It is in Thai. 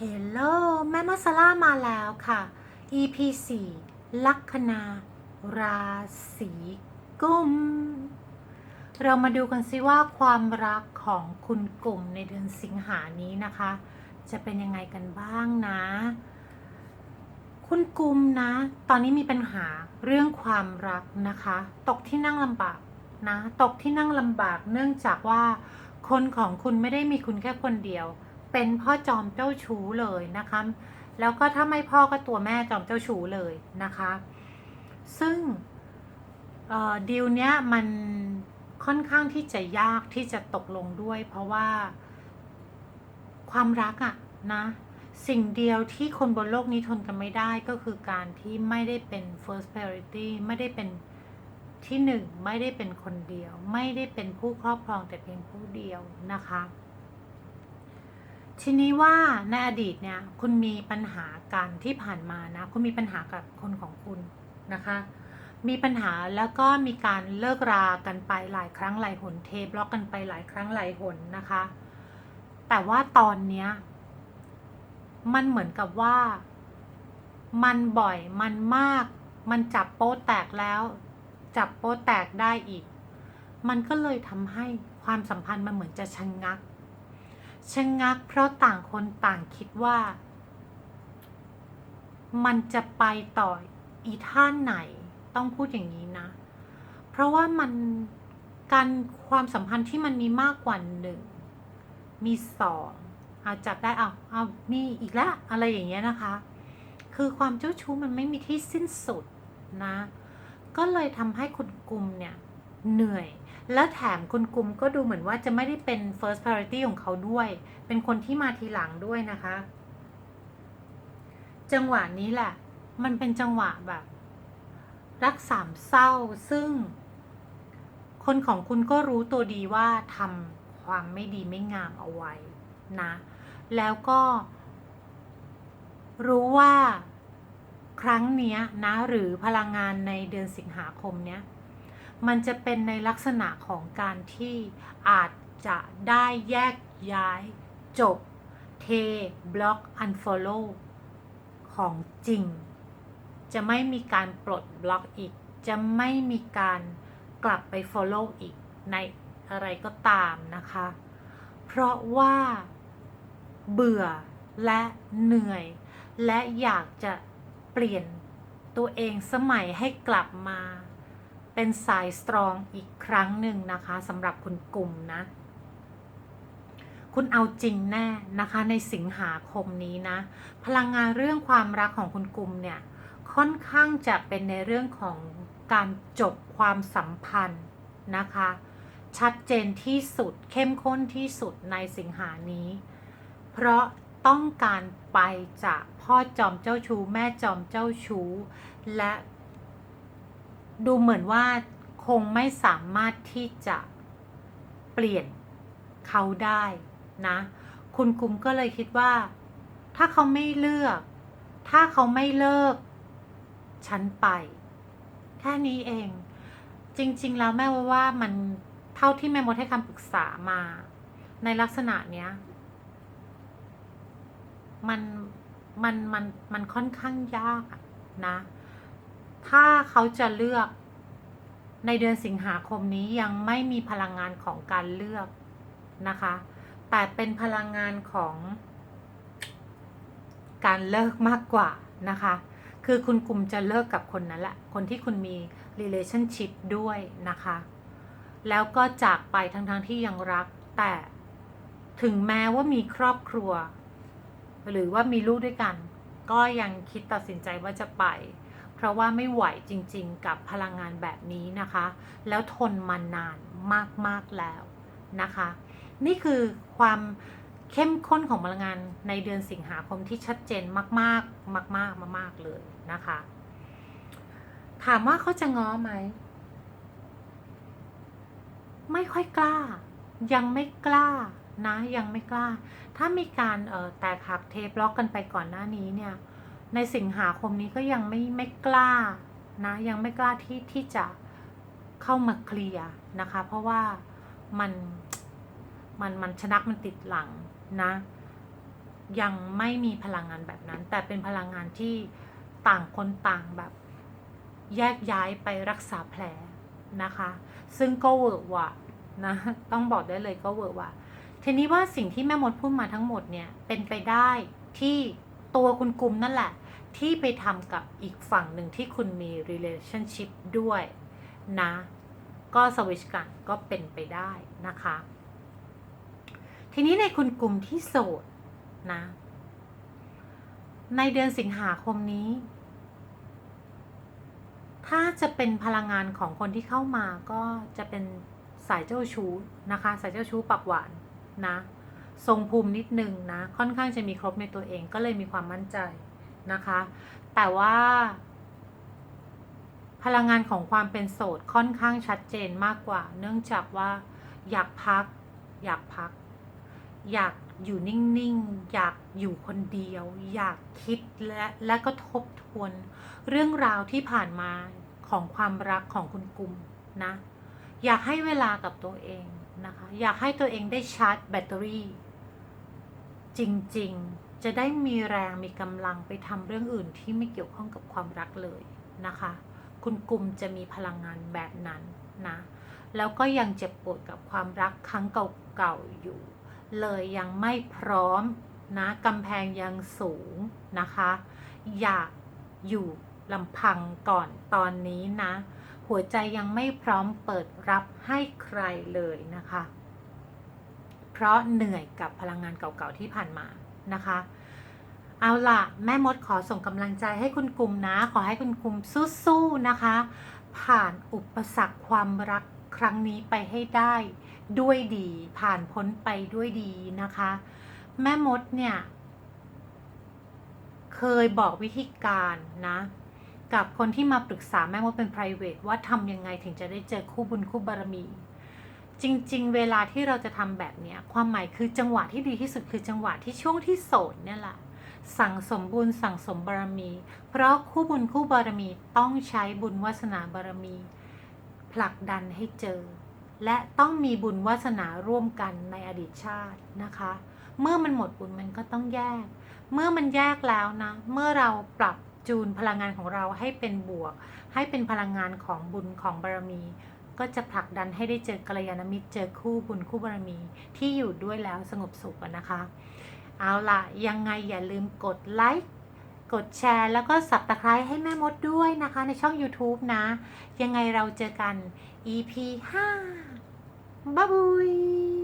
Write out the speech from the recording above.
เฮลโลแม่มาซาร่ามาแล้วค่ะ EP 4ลัคนาราศีกุม เรามาดูกันซิว่าความรักของคุณกลุ่มในเดือนสิงหานี้นะคะ จะเป็นยังไงกันบ้างนะ คุณกุมนะ ตอนนี้มีปัญหาเรื่องความรักนะคะ ตกที่นั่งลำบากนะ ตกที่นั่งลำบากเนื่องจากว่าคนของคุณไม่ได้มีคุณแค่คนเดียว เป็นพ่อจอมเจ้าชู้เลยนะคะ แล้วก็ถ้าไม่พ่อก็ตัวแม่จอมเจ้าชู้เลยนะคะ ซึ่งดีลเนี้ยมันค่อนข้างที่จะยากที่จะตกลงด้วย เพราะว่าความรักอะนะ สิ่งเดียวที่คนบนโลกนี้ทนกันไม่ได้ก็คือการที่ไม่ได้เป็น first priority ไม่ได้เป็นที่หนึ่งไม่ได้เป็นคนเดียว ไม่ได้เป็นผู้ครอบครองแต่เพียงผู้เดียวนะคะ ทีนี้ว่าในอดีตเนี่ยคุณมีปัญหากันที่ผ่านมานะคุณมีปัญหากับคนของคุณนะคะ มีปัญหาแล้วก็มีการเลิกรากันไปหลายครั้งหลายหนเทบล็อกกันไปหลายครั้งหลายหนนะคะ แต่ว่าตอนเนี้ยมันเหมือนกับว่ามันบ่อยมันมาก มันจับโป๊ะแตกแล้ว จับโป๊ะแตกได้อีก มันก็เลยทำให้ความสัมพันธ์มันเหมือนจะชะงงัก ชะงงักเพราะต่างคนต่างคิดว่า มันจะไปต่ออีท่านไหนต้องพูดอย่างนี้นะ เพราะว่ามันการความสัมพันธ์ที่มันมีมากกว่าหนึ่งมีสองเอาจับได้เอาเอามีอีกแล้วอะไรอย่างเงี้ยนะคะ คือความเจ้าชู้มันไม่มีที่สิ้นสุดนะ ก็เลยทำให้คุณกุมเนี่ยเหนื่อย และแถมคุณกุมก็ดูเหมือนว่าจะไม่ได้เป็น first priority ของเขาด้วย เป็นคนที่มาทีหลังด้วยนะคะ จังหวะนี้แหละ มันเป็นจังหวะแบบ รักสามเศร้าซึ่ง คนของคุณก็รู้ตัวดีว่าทำความไม่ดีไม่งามเอาไว้นะ แล้วก็ รู้ว่าครั้งเนี้ยนะ หรือพลังงานในเดือนสิงหาคมเนี้ย มันจะเป็นในลักษณะของการที่อาจจะได้แยกย้าย จบ เท บล็อกอันฟอลโล่ของจริง จะไม่มีการปลดบล็อกอีก จะไม่มีการกลับไป follow อีกในอะไรก็ตามนะคะ เพราะว่าเบื่อและเหนื่อย และอยากจะเปลี่ยนตัวเองสมัยให้กลับมา เป็นสายสตรองอีกครั้งหนึ่งนะคะสำหรับคุณกลุ่มนะ คุณเอาจริงแน่นะคะในสิงหาคมนี้นะ พลังงานเรื่องความรักของคุณกลุ่มเนี่ยค่อนข้างจะเป็นในเรื่องของการจบความสัมพันธ์นะคะ ชัดเจนที่สุดเข้มข้นที่สุดในสิงหานี้ เพราะต้องการไปจากพ่อจอมเจ้าชู้แม่จอมเจ้าชู้และ ดูเหมือนว่าคงไม่สามารถที่จะเปลี่ยนเขาได้นะ คุณกุมก็เลยคิดว่า ถ้าเขาไม่เลือก ถ้าเขาไม่เลิก ฉันไป แค่นี้เอง จริง ๆ แล้วแม่ว่าว่ามันเท่าที่แม่มดให้คำปรึกษามา ในลักษณะเนี้ย มัน มัน มัน มันค่อนข้างยากนะ ถ้าเขาจะเลือก ในเดือนสิงหาคมนี้ยังไม่มีพลังงานของการเลือกนะคะ แต่เป็นพลังงานของ การเลิกมากกว่านะคะ คือคุณกลุ่มจะเลิกกับคนนั้นแหละ คนที่คุณมี relationship ด้วยนะคะ แล้วก็จากไปทั้งๆทที่ยังรัก แต่ถึงแม้ว่ามีครอบครัว หรือว่ามีลูกด้วยกัน ก็ยังคิดตัดสินใจว่าจะไป เพราะว่าไม่ไหวจริงๆ กับพลังงานแบบนี้นะคะ แล้วทนมานานมากๆแล้วนะคะ นี่คือความเข้มข้นของพลังงานในเดือนสิงหาคมที่ชัดเจนมากๆ มากๆมากๆเลยนะคะ ถามว่าเขาจะง้อไหม ไม่ค่อยกล้า ยังไม่กล้านะ ยังไม่กล้า ถ้ามีการแตกหักเทปล็อกกันไปก่อนหน้านี้เนี่ย ในสิงหาคมนี้ก็ยังไม่ไม่กล้านะยังไม่กล้าที่ที่จะเข้ามาเคลียร์นะคะ เพราะว่ามันมันมันชนักมันติดหลังนะ ยังไม่มีพลังงานแบบนั้น แต่เป็นพลังงานที่ต่างคนต่างแบบ แยกย้ายไปรักษาแผลนะคะ ซึ่งก็เวิร์กว่ะนะต้องบอกได้เลยก็เวิร์กว่ะทีนี้ว่าสิ่งที่แม่มดพูดมาทั้งหมดเนี่ยเป็นไปได้ที่ตัวคุณกลุ่มนั่นแหละ ที่ไปทำกับอีกฝั่งหนึ่งที่คุณมี relationship ด้วยนะ ก็สวิชกันก็เป็นไปได้นะคะ ทีนี้ในคุณกลุ่มที่โสดนะ ในเดือนสิงหาคมนี้ ถ้าจะเป็นพลังงานของคนที่เข้ามาก็จะเป็นสายเจ้าชู้นะคะ สายเจ้าชู้ปากหวานนะ ทรงภูมินิดนึงนะ ค่อนข้างจะมีครบในตัวเองก็เลยมีความมั่นใจ นะคะ แต่ว่า พลังงานของความเป็นโสดค่อนข้างชัดเจนมากกว่า เนื่องจากว่า อยากพัก อยากพัก อยากอยู่นิ่งๆ อยากอยู่คนเดียว อยากคิดและและก็ทบทวน เรื่องราวที่ผ่านมาของความรักของคุณกุมนะ อยากให้เวลากับตัวเองนะคะ อยากให้ตัวเองได้ชาร์จแบตเตอรี่ จริง ๆ จะได้มีแรงมีกำลังไปทำเรื่องอื่นที่ไม่เกี่ยวข้องกับความรักเลยนะคะ คุณกุมจะมีพลังงานแบบนั้นนะแล้วก็ยังเจ็บปวดกับความรักครั้งเก่าๆอยู่ เลยยังไม่พร้อมนะกำแพงยังสูงนะคะ อยากอยู่ลำพังก่อนตอนนี้นะ หัวใจยังไม่พร้อมเปิดรับให้ใครเลยนะคะ เพราะเหนื่อยกับพลังงานเก่าๆที่ผ่านมา นะคะ เอาล่ะ แม่มดขอส่งกำลังใจให้คุณกลุ่มนะ ขอให้คุณกลุ่มสู้ๆนะคะ ผ่านอุปสรรคความรักครั้งนี้ไปให้ได้ด้วยดี ผ่านพ้นไปด้วยดีนะคะ แม่มดเนี่ย เคยบอกวิธีการนะ กับคนที่มาปรึกษาแม่มดเป็น p r i v a t ว่าทำยังไงถึงจะได้เจอคู่บุญคู่บารมี จริง ๆ เวลาที่เราจะทำแบบเนี้ยความหมายคือจังหวะที่ดีที่สุดคือจังหวะที่ช่วงที่โสดเนี่ยแหละสั่งสมบุญสั่งสมบารมี เพราะคู่บุญคู่บารมีต้องใช้บุญวาสนาบารมี ผลักดันให้เจอ และต้องมีบุญวาสนาร่วมกันในอดีตชาตินะคะ เมื่อมันหมดบุญมันก็ต้องแยก เมื่อมันแยกแล้วนะ เมื่อเราปรับจูนพลังงานของเราให้เป็นบวก ให้เป็นพลังงานของบุญของบารมี ก็จะผลักดันให้ได้เจอกัลยาณมิตรเจอคู่บุญคู่บารมีที่อยู่ด้วยแล้วสงบสุขนะคะ เอาล่ะยังไงอย่าลืมกดไลค์กดแชร์ แล้วก็สับตะไคร้ให้แม่มดด้วยนะคะในช่อง YouTube นะ ยังไงเราเจอกัน EP 5บ๊ายบาย